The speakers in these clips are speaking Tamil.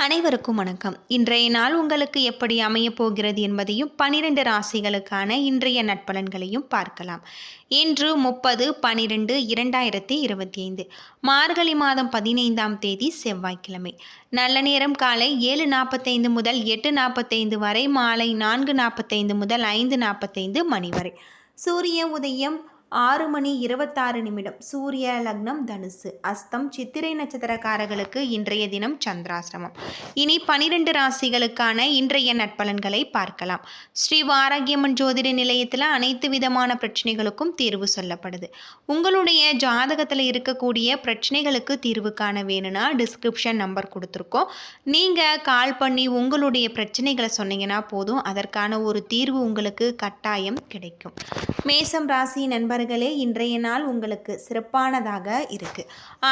அனைவருக்கும் வணக்கம். இன்றைய நாள் உங்களுக்கு எப்படி அமையப் போகிறது என்பதையும் பனிரெண்டு ராசிகளுக்கான இன்றைய நட்பலன்களையும் பார்க்கலாம். இன்று முப்பது பனிரெண்டு இரண்டாயிரத்தி இருபத்தி ஐந்து மார்கழி மாதம் பதினைந்தாம் தேதி செவ்வாய்க்கிழமை. நல்ல நேரம் காலை ஏழு நாற்பத்தைந்து முதல் எட்டு நாற்பத்தைந்து வரை மாலை நான்கு நாற்பத்தைந்து முதல் ஐந்து நாற்பத்தைந்து மணி வரை. சூரிய உதயம் ஆறு மணி இருபத்தாறு நிமிடம். சூரிய லக்னம் தனுசு. அஸ்தம் சித்திரை நட்சத்திரக்காரர்களுக்கு இன்றைய தினம் சந்திராசிரமம் இனி பனிரெண்டு ராசிகளுக்கான இன்றைய நட்பலன்களை பார்க்கலாம். ஸ்ரீ வாராகியம்மன் ஜோதிட நிலையத்தில் அனைத்து விதமான பிரச்சனைகளுக்கும் தீர்வு சொல்லப்படுது. உங்களுடைய ஜாதகத்தில் இருக்கக்கூடிய பிரச்சனைகளுக்கு தீர்வு காண வேணும்னா டிஸ்கிரிப்ஷன் நம்பர் கொடுத்துருக்கோம். நீங்கள் கால் பண்ணி உங்களுடைய பிரச்சனைகளை சொன்னீங்கன்னா போதும். அதற்கான ஒரு தீர்வு உங்களுக்கு கட்டாயம் கிடைக்கும். மேசம் ராசி நண்பர் நண்பர்களே இன்றைய நாள் உங்களுக்கு சிறப்பானதாக இருக்கு.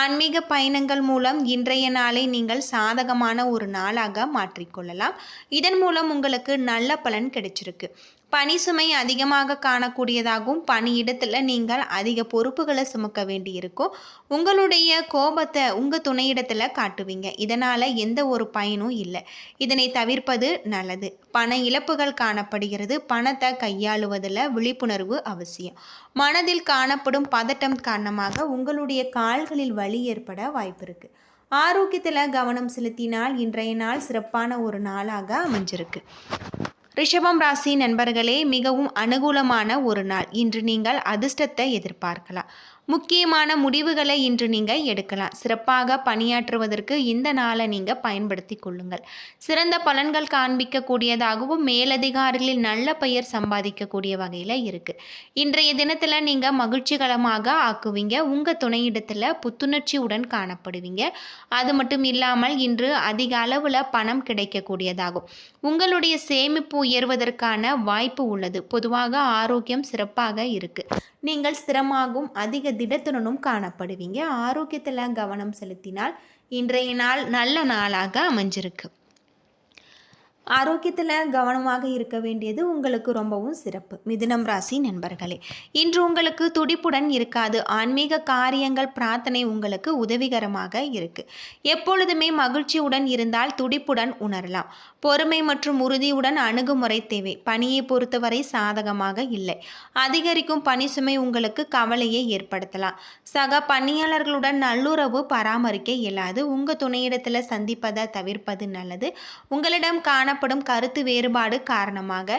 ஆன்மீக பயணங்கள் மூலம் இன்றைய நாளை நீங்கள் சாதகமான ஒரு நாளாக மாற்றிக்கொள்ளலாம். இதன் மூலம் உங்களுக்கு நல்ல பலன் கிடைச்சிருக்கு. பணி சுமை அதிகமாக காணக்கூடியதாகவும் பணியிடத்தில் நீங்கள் அதிக பொறுப்புகளை சுமக்க வேண்டியிருக்கும். உங்களுடைய கோபத்தை உங்கள் துணையிடத்தில் காட்டுவீங்க. இதனால் எந்த ஒரு பயனும் இல்லை. இதனை தவிர்ப்பது நல்லது. பண இழப்புகள் காணப்படுகிறது. பணத்தை கையாளுவதில் விழிப்புணர்வு அவசியம். மனதில் காணப்படும் பதட்டம் காரணமாக உங்களுடைய கால்களில் வலி ஏற்பட வாய்ப்பு இருக்குது ஆரோக்கியத்தில் கவனம் செலுத்தினால் இன்றைய நாள் சிறப்பான ஒரு நாளாக அமைஞ்சிருக்கு. ரிஷபம் ராசி நண்பர்களே மிகவும் அனுகூலமான ஒரு நாள். இன்று நீங்கள் அதிர்ஷ்டத்தை எதிர்பார்க்கலாம். முக்கியமான முடிவுகளை இன்று நீங்கள் எடுக்கலாம். சிறப்பாக பணியாற்றுவதற்கு இந்த நாளை நீங்கள் பயன்படுத்தி கொள்ளுங்கள். சிறந்த பலன்கள் காண்பிக்கக்கூடியதாகவும் மேலதிகாரிகளில் நல்ல பெயர் சம்பாதிக்கக்கூடிய வகையில் இருக்குது இன்றைய தினத்தில் நீங்கள் மகிழ்ச்சிகரமாக ஆக்குவீங்க. உங்கள் துணையிடத்தில் புத்துணர்ச்சியுடன் காணப்படுவீங்க. அது மட்டும் இல்லாமல் இன்று அதிக அளவில் பணம் கிடைக்கக்கூடியதாகும். உங்களுடைய சேமிப்பு உயர்வதற்கான வாய்ப்பு உள்ளது. பொதுவாக ஆரோக்கியம் சிறப்பாக இருக்குது நீங்கள் ஸ்திரமாகவும் அதிக திடத்துடனும் காணப்படுவீங்க. ஆரோக்கியத்தில் கவனம் செலுத்தினால் இன்றைய நாள் நல்ல நாளாக அமைஞ்சிருக்கு. ஆரோக்கியத்தில் கவனமாக இருக்க வேண்டியது உங்களுக்கு ரொம்பவும் சிறப்பு. மிதுனம் ராசி நண்பர்களே இன்று உங்களுக்கு துடிப்புடன் இருக்காது. ஆன்மீக காரியங்கள் பிரார்த்தனை உங்களுக்கு உதவிகரமாக இருக்கு. எப்பொழுதுமே மகிழ்ச்சியுடன் இருந்தால் துடிப்புடன் உணரலாம். பொறுமை மற்றும் உறுதியுடன் அணுகுமுறை தேவை. பணியை பொறுத்தவரை சாதகமாக இல்லை. அதிகரிக்கும் பணி சுமை உங்களுக்கு கவலையை ஏற்படுத்தலாம். சக பணியாளர்களுடன் நல்லுறவு பராமரிக்க இயலாது. உங்கள் துணையிடத்தில் சந்திப்பதை தவிர்ப்பது நல்லது. உங்களிடம் காண காணப்படும் கருத்து வேறுபாடு காரணமாக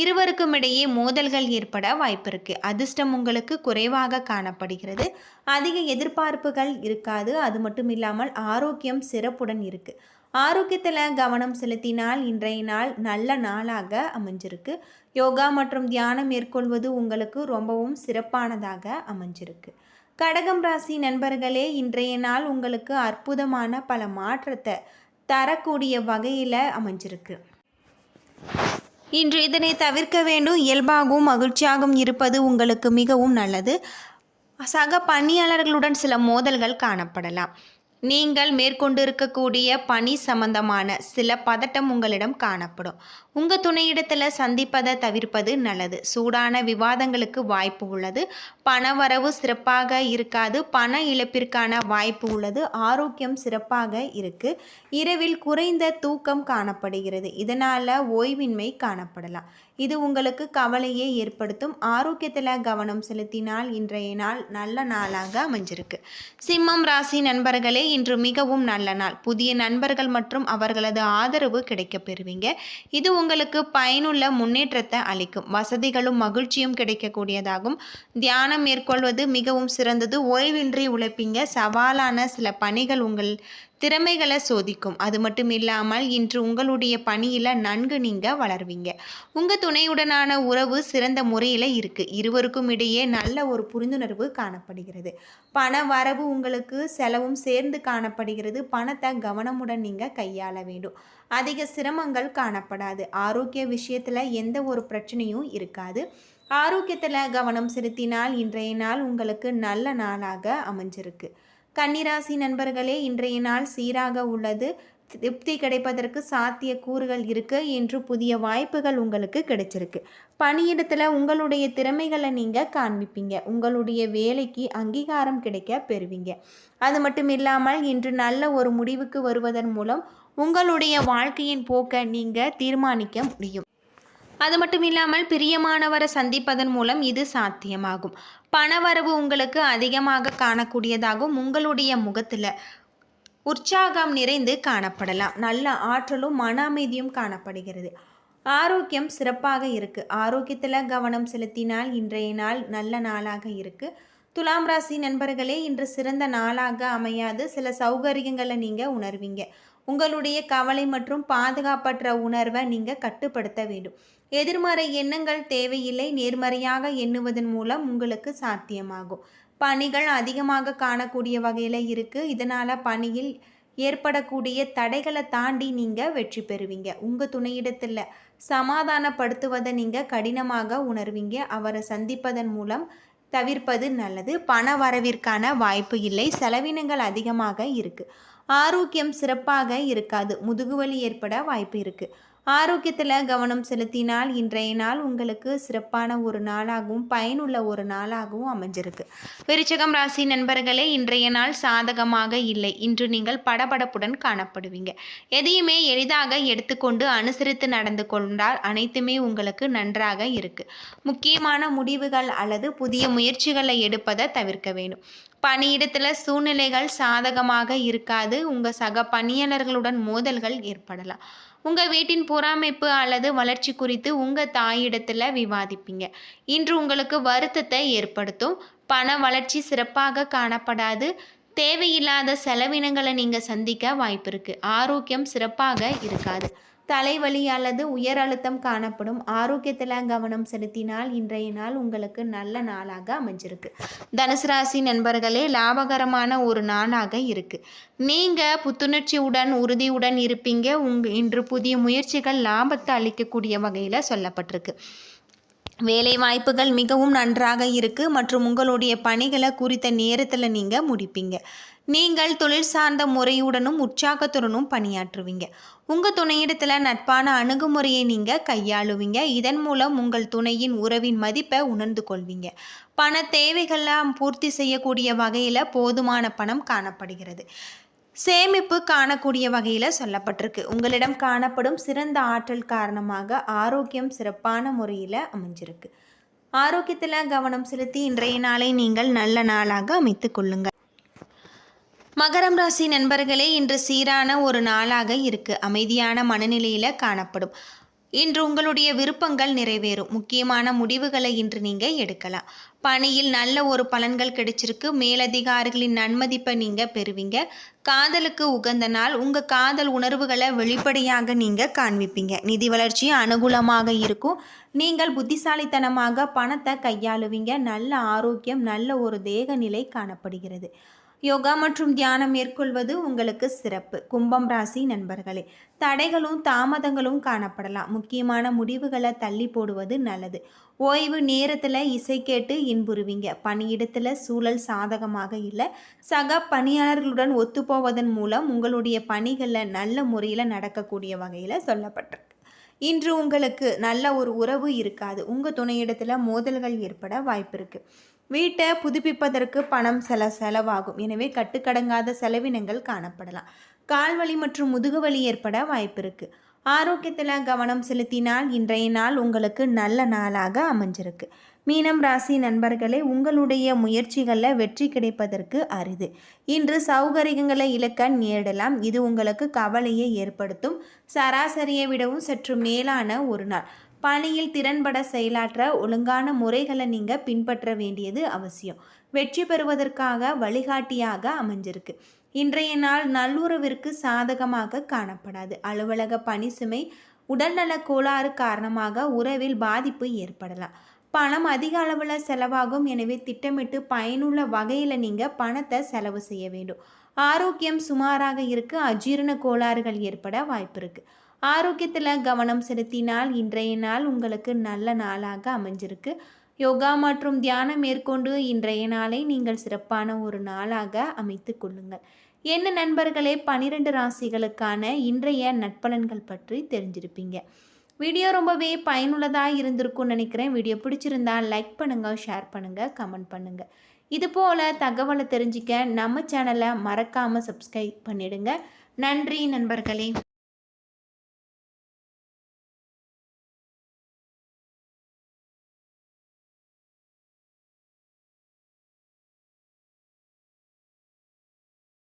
இருவருக்கும் இடையே மோதல்கள் ஏற்பட வாய்ப்பிருக்கு. அதிர்ஷ்டம் உங்களுக்கு குறைவாக காணப்படுகிறது. அதிக எதிர்பார்ப்புகள் இருக்காது. அது மட்டும் இல்லாமல் ஆரோக்கியம் சிறப்புடன் இருக்குது ஆரோக்கியத்தில் கவனம் செலுத்தினால் இன்றைய நாள் நல்ல நாளாக அமைஞ்சிருக்கு. யோகா மற்றும் தியானம் மேற்கொள்வது உங்களுக்கு ரொம்பவும் சிறப்பானதாக அமைஞ்சிருக்கு. கடகம் ராசி நண்பர்களே இன்றைய நாள் உங்களுக்கு அற்புதமான பல மாற்றத்தை தரக்கூடிய வகையில் அமைஞ்சிருக்கு. இன்று இதனை தவிர்க்க வேண்டும். இயல்பாகவும் மகிழ்ச்சியாகவும் இருப்பது உங்களுக்கு மிகவும் நல்லது. சக பணியாளர்களுடன் சில மோதல்கள் காணப்படலாம். நீங்கள் மேற்கொண்டு இருக்கக்கூடிய பணி சம்பந்தமான சில பதட்டம் உங்களிடம் காணப்படும். உங்கள் துணையிடத்தில் சந்திப்பதை தவிர்ப்பது நல்லது. சூடான விவாதங்களுக்கு வாய்ப்பு உள்ளது. பண வரவு சிறப்பாக இருக்காது. பண இழப்பிற்கான வாய்ப்பு உள்ளது. ஆரோக்கியம் சிறப்பாக இருக்குது இரவில் குறைந்த தூக்கம் காணப்படுகிறது. இதனால் ஓய்வின்மை காணப்படலாம். இது உங்களுக்கு கவலையை ஏற்படுத்தும். ஆரோக்கியத்தில் கவனம் செலுத்தினால் இன்றைய நாள் நல்ல நாளாக அமைஞ்சிருக்கு. சிம்மம் ராசி நண்பர்களே இன்று மிகவும் நல்ல நாள். புதிய நண்பர்கள் மற்றும் அவர்களது ஆதரவு கிடைக்க பெறுவீங்க. இது உங்களுக்கு பயனுள்ள முன்னேற்றத்தை அளிக்கும். வசதிகளும் மகிழ்ச்சியும் கிடைக்கக்கூடியதாகும். தியானம் மேற்கொள்வது மிகவும் சிறந்தது. ஓய்வின்றி உழைப்பீங்க. சவாலான சில பணிகள் உங்கள் திறமைகளை சோதிக்கும். அது மட்டும் இல்லாமல் இன்று உங்களுடைய பணியில் நன்கு நீங்கள் வளர்வீங்க. உங்கள் துணையுடனான உறவு சிறந்த முறையில் இருக்குது இருவருக்கும் இடையே நல்ல ஒரு புரிந்துணர்வு காணப்படுகிறது. பண வரவு உங்களுக்கு செலவும் சேர்ந்து காணப்படுகிறது. பணத்தை கவனமுடன் நீங்கள் கையாள வேண்டும். அதிக சிரமங்கள் காணப்படாது. ஆரோக்கிய விஷயத்தில் எந்த ஒரு பிரச்சனையும் இருக்காது. ஆரோக்கியத்தில் கவனம் செலுத்தினால் இன்றைய நாள் உங்களுக்கு நல்ல நாளாக அமைஞ்சிருக்கு. கன்னிராசி நண்பர்களே இன்றைய நாள் சீராக உள்ளது. திருப்தி கிடைப்பதற்கு சாத்திய கூறுகள் இருக்கு. என்று புதிய வாய்ப்புகள் உங்களுக்கு கிடைச்சிருக்கு. பணியிடத்தில் உங்களுடைய திறமைகளை நீங்கள் காண்பிப்பீங்க. உங்களுடைய வேலைக்கு அங்கீகாரம் கிடைக்க பெறுவீங்க. அது மட்டும் இல்லாமல் இன்று நல்ல ஒரு முடிவுக்கு வருவதன் மூலம் உங்களுடைய வாழ்க்கையின் போக்கை நீங்கள் தீர்மானிக்க முடியும். அது மட்டும் இல்லாமல் பிரியமானவரை சந்திப்பதன் மூலம் இது சாத்தியமாகும். பணவரவு உங்களுக்கு அதிகமாக காணக்கூடியதாகும் உங்களுடைய முகத்தில் உற்சாகம் நிறைந்து காணப்படலாம். நல்ல ஆற்றலும் மன அமைதியும் காணப்படுகிறது. ஆரோக்கியம் சிறப்பாக இருக்குது ஆரோக்கியத்தில் கவனம் செலுத்தினால் இன்றைய நாள் நல்ல நாளாக இருக்குது துலாம் ராசி நண்பர்களே இன்று சிறந்த நாளாக அமையாது. சில சௌகரியங்களை நீங்கள் உணர்வீங்க. உங்களுடைய கவலை மற்றும் பாதுகாப்பற்ற உணர்வை நீங்கள் கட்டுப்படுத்த வேண்டும். எதிர்மறை எண்ணங்கள் தேவையில்லை. நேர்மறையாக எண்ணுவதன் மூலம் உங்களுக்கு சாத்தியமாகும். பணிகள் அதிகமாக காணக்கூடிய வகையில் இருக்குது இதனால் பணியில் ஏற்படக்கூடிய தடைகளை தாண்டி நீங்கள் வெற்றி பெறுவீங்க. உங்கள் துணையிடத்தில் சமாதானப்படுத்துவதை நீங்கள் கடினமாக உணர்வீங்க. அவரை சந்திப்பதன் மூலம் தவிர்ப்பது நல்லது. பண வரவிற்கான வாய்ப்பு இல்லை. செலவினங்கள் அதிகமாக இருக்குது ஆரோக்கியம் சிறப்பாக இருக்காது. முதுகுவலி ஏற்பட வாய்ப்பு இருக்குது ஆரோக்கியத்தில் கவனம் செலுத்தினால் இன்றைய நாள் உங்களுக்கு சிறப்பான ஒரு நாளாகவும் பயனுள்ள ஒரு நாளாகவும் அமைஞ்சிருக்கு. விருச்சகம் ராசி நண்பர்களே இன்றைய நாள் சாதகமாக இல்லை. இன்று நீங்கள் படபடப்புடன் காணப்படுவீங்க. எதையுமே எளிதாக எடுத்துக்கொண்டு அனுசரித்து நடந்து கொண்டால் அனைத்துமே உங்களுக்கு நன்றாக இருக்கு. முக்கியமான முடிவுகள் அல்லது புதிய முயற்சிகளை எடுப்பதை தவிர்க்க வேண்டும். பணியிடத்தில் சூழ்நிலைகள் சாதகமாக இருக்காது. உங்கள் சக பணியாளர்களுடன் மோதல்கள் ஏற்படலாம். உங்கள் வீட்டின் புறாமைப்பு அல்லது வளர்ச்சி குறித்து உங்கள் தாயிடத்தில் விவாதிப்பீங்க. இன்று உங்களுக்கு வருத்தத்தை ஏற்படுத்தும். பண வளர்ச்சி சிறப்பாக காணப்படாது. தேவையில்லாத செலவினங்களை நீங்கள் சந்திக்க வாய்ப்பு இருக்குது ஆரோக்கியம் சிறப்பாக இருக்காது. தலைவலி அல்லது உயர் அழுத்தம் காணப்படும். ஆரோக்கியத்தில் கவனம் செலுத்தினால் இன்றைய நாள் உங்களுக்கு நல்ல நாளாக அமைஞ்சிருக்கு. தனுசு ராசி நண்பர்களே லாபகரமான ஒரு நாளாக இருக்கு. நீங்கள் புத்துணர்ச்சியுடன் உறுதியுடன் இருப்பீங்க. உங் இன்று புதிய முயற்சிகள் லாபத்தை அளிக்கக்கூடிய வகையில் சொல்லப்பட்டிருக்கு. வேலை வாய்ப்புகள் மிகவும் நன்றாக இருக்குது மற்றும் உங்களுடைய பணிகளை குறித்த நேரத்தில் நீங்கள் முடிப்பீங்க. நீங்கள் தொழில் சார்ந்த முறையுடனும் உற்சாகத்துடனும் பணியாற்றுவீங்க. உங்கள் துணையிடத்தில் நட்பான அணுகுமுறையை நீங்கள் கையாளுவீங்க. இதன் மூலம் உங்கள் துணையின் உறவின் மதிப்பை உணர்ந்து கொள்வீங்க. பண தேவைகள்லாம் பூர்த்தி செய்யக்கூடிய வகையில் போதுமான பணம் காணப்படுகிறது. சேமிப்பு காணக்கூடிய வகையில் சொல்லப்பட்டிருக்கு. உங்களிடம் காணப்படும் சிறந்த ஆற்றல் காரணமாக ஆரோக்கியம் சிறப்பான முறையில் அமைஞ்சிருக்கு. ஆரோக்கியத்தில் கவனம் செலுத்தி இன்றைய நாளை நீங்கள் நல்ல நாளாக அமைத்து கொள்ளுங்கள். மகரம் ராசி நண்பர்களே இன்று சீரான ஒரு நாளாக இருக்கு. அமைதியான மனநிலையில் காணப்படும். இன்று உங்களுடைய விருப்பங்கள் நிறைவேறும். முக்கியமான முடிவுகளை இன்று நீங்கள் எடுக்கலாம். பணியில் நல்ல ஒரு பலன்கள் கிடைச்சிருக்கு. மேலதிகாரிகளின் நன்மதிப்பை நீங்கள் பெறுவீங்க. காதலுக்கு உகந்த நாள். உங்கள் காதல் உணர்வுகளை வெளிப்படையாக நீங்கள் காண்பிப்பீங்க. நிதி வளர்ச்சி அனுகூலமாக இருக்கும். நீங்கள் புத்திசாலித்தனமாக பணத்தை கையாளுவீங்க. நல்ல ஆரோக்கியம் நல்ல ஒரு தேக நிலை காணப்படுகிறது. யோகா மற்றும் தியானம் மேற்கொள்வது உங்களுக்கு சிறப்பு. கும்பம் ராசி நண்பர்களே தடைகளும் தாமதங்களும் காணப்படலாம். முக்கியமான முடிவுகளை தள்ளி போடுவது நல்லது. ஓய்வு நேரத்தில் இசை கேட்டு இன்புறுவீங்க. பணியிடத்தில் சூழல் சாதகமாக இல்லை. சக பணியாளர்களுடன் ஒத்துப்போவதன் மூலம் உங்களுடைய பணிகளில் நல்ல முறையில் நடக்கக்கூடிய வகையில் சொல்லப்பட்டிருக்கு. இன்று உங்களுக்கு நல்ல ஒரு உறவு இருக்காது. உங்கள் துணையிடத்தில் மோதல்கள் ஏற்பட வாய்ப்பு இருக்குது வீட்டை புதுப்பிப்பதற்கு பணம் செல செலவாகும். எனவே கட்டுக்கடங்காத செலவினங்கள் காணப்படலாம். கால்வலி மற்றும் முதுகுவலி ஏற்பட வாய்ப்பு இருக்குது ஆரோக்கியத்தில் கவனம் செலுத்தினால் இன்றைய நாள் உங்களுக்கு நல்ல நாளாக அமைஞ்சிருக்கு. மீனம் ராசி நண்பர்களே உங்களுடைய முயற்சிகளில் வெற்றி கிடைப்பதற்கு அரிது. இன்று சௌகரியங்களை இழக்க நேரிடலாம். இது உங்களுக்கு கவலையை ஏற்படுத்தும். சராசரியை விடவும் சற்று மேலான ஒரு நாள். பணியில் திறன்பட செயலாற்ற ஒழுங்கான முறைகளை நீங்கள் பின்பற்ற வேண்டியது அவசியம். வெற்றி பெறுவதற்காக வழிகாட்டியாக அமைஞ்சிருக்கு. இன்றைய நாள் நல்லுறவிற்கு சாதகமாக காணப்படாது. அலுவலக பணி சுமை உடல்நல கோளாறு காரணமாக உறவில் பாதிப்பு ஏற்படலாம். பணம் அதிக அளவில் செலவாகும். எனவே திட்டமிட்டு பயனுள்ள வகையில் நீங்கள் பணத்தை செலவு செய்ய வேண்டும். ஆரோக்கியம் சுமாராக இருக்க. அஜீரண கோளாறுகள் ஏற்பட வாய்ப்பு இருக்குது ஆரோக்கியத்தில் கவனம் செலுத்தினால் இன்றைய நாள் உங்களுக்கு நல்ல நாளாக அமைஞ்சிருக்கு. யோகா மற்றும் தியானம் மேற்கொண்டு இன்றைய நாளை நீங்கள் சிறப்பான ஒரு நாளாக அமைத்து கொள்ளுங்கள். என்ன நண்பர்களே? பனிரெண்டு ராசிகளுக்கான இன்றைய நட்பலன்கள் பற்றி தெரிஞ்சிருப்பீங்க. வீடியோ ரொம்பவே பயனுள்ளதாக இருந்திருக்கும்னு நினைக்கிறேன். வீடியோ பிடிச்சிருந்தா லைக் பண்ணுங்கள் ஷேர் பண்ணுங்கள் கமெண்ட் பண்ணுங்கள் இது போல் தகவலை தெரிஞ்சிக்க நம்ம சேனலை மறக்காமல் சப்ஸ்கிரைப் பண்ணிவிடுங்க நன்றி நண்பர்களே.